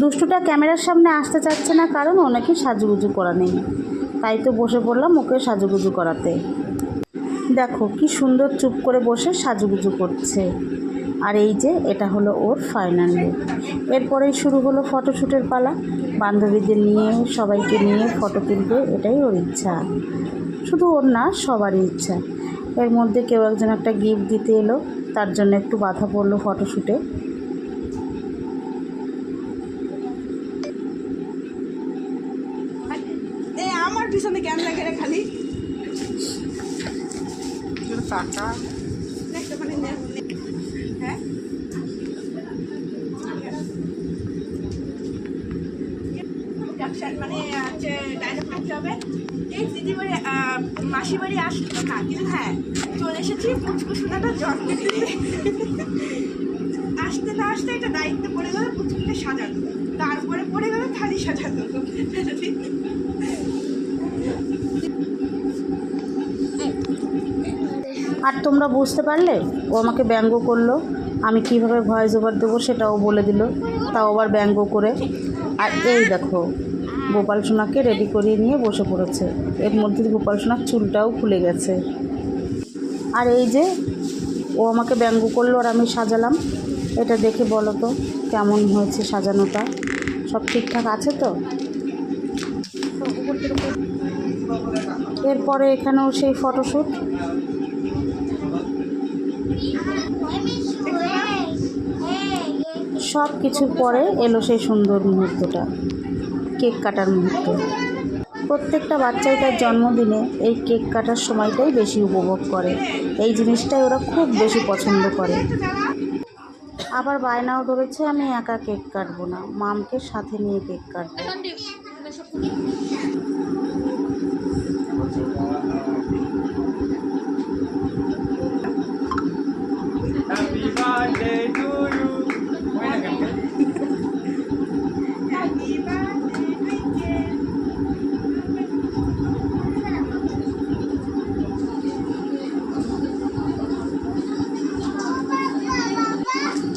দুষ্টুটা ক্যামেরার সামনে আসতে চাচ্ছে না কারণ ওনাকে সাজুগুজু করা নেই। তাই তো বসে পড়লাম ওকে সাজুগুজু করাতে। দেখো কি সুন্দর চুপ করে বসে সাজুগুজু করছে। আর এই যে এটা হলো ওর ফাইনাল লুক এরপরেই শুরু হলো ফটোশ্যুটের পালা। বান্ধবীদের নিয়ে, সবাইকে নিয়ে ফটো তুলবে এটাই ওর ইচ্ছা। শুধু ওর না, সবারই ইচ্ছা। এর মধ্যে কেউ একজন একটা গিফট দিতে এলো, তার জন্য একটু বাধা পড়ল ফটোশ্যুটে পিছনে কেন লাগে রে খালি। টাকা একটা মানে হ্যাঁ? মানে হচ্ছে ডায়লগ করতে হবে। এই মাসি বাড়ি আসলো না কিন্তু হ্যাঁ চলে এসেছি পুচকু সোনাটা জন্ম দিতে। আসতে না আসতে এটা দায়িত্ব পড়ে গেল পুচকুকে সাজানো। তারপরে পড়ে গেল থালি সাজানো। আর তোমরা বুঝতে পারলে? ও আমাকে ব্যঙ্গ করল। আমি কীভাবে ভয়েস ওভার দেবো সেটাও বলে দিল। তাও আবার ব্যঙ্গ করে। আর এই দেখো, গোপাল সোনাকে রেডি করিয়ে নিয়ে বসে পড়েছে। এর মধ্যে গোপাল সোনার চুলটাও খুলে গেছে। আর এই যে, ও আমাকে ব্যঙ্গ করল আর আমি সাজালাম। এটা দেখে বলো তো, কেমন হয়েছে সাজানোটা? সব ঠিকঠাক আছে তো? এরপরে এখানেও সেই ফটোশ্যুট। সব কিছুর পরে এলো সেই সুন্দর মুহূর্তটা, কেক কাটার মুহূর্ত। প্রত্যেকটা বাচ্চাই তার জন্মদিনে এই কেক কাটার সময়টাই বেশি উপভোগ করে। এই জিনিসটাই ওরা খুব বেশি পছন্দ করে। আবার বায়নাও ধরেছে, আমি একা কেক কাটবো না, মামকে সাথে নিয়ে কেক কাটবো।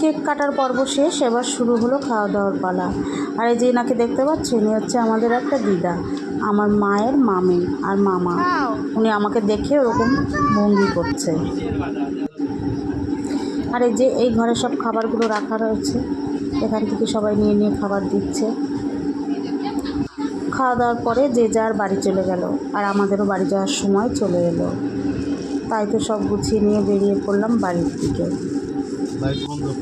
কেক কাটার পর্ব শেষ, এবার শুরু হলো খাওয়া দাওয়ার পালা। আর এই যে এনাকে দেখতে পাচ্ছেন ইনি হচ্ছে আমাদের একটা দিদা, আমার মায়ের মামি আর মামা। উনি আমাকে দেখে ওরকম ভঙ্গি করছে। আর এই যে এই ঘরে সব খাবারগুলো রাখা রয়েছে, এখান থেকে সবাই নিয়ে নিয়ে খাবার দিচ্ছে। খাওয়া দাওয়ার পরে যে যার বাড়ি চলে গেল, আর আমাদেরও বাড়ি যাওয়ার সময় চলে এলো। তাই তো সব গুছিয়ে নিয়ে বেরিয়ে পড়লাম বাড়ির দিকে।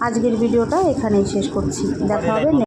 আজকের ভিডিওটা এখানেই শেষ করছি। দেখা হবে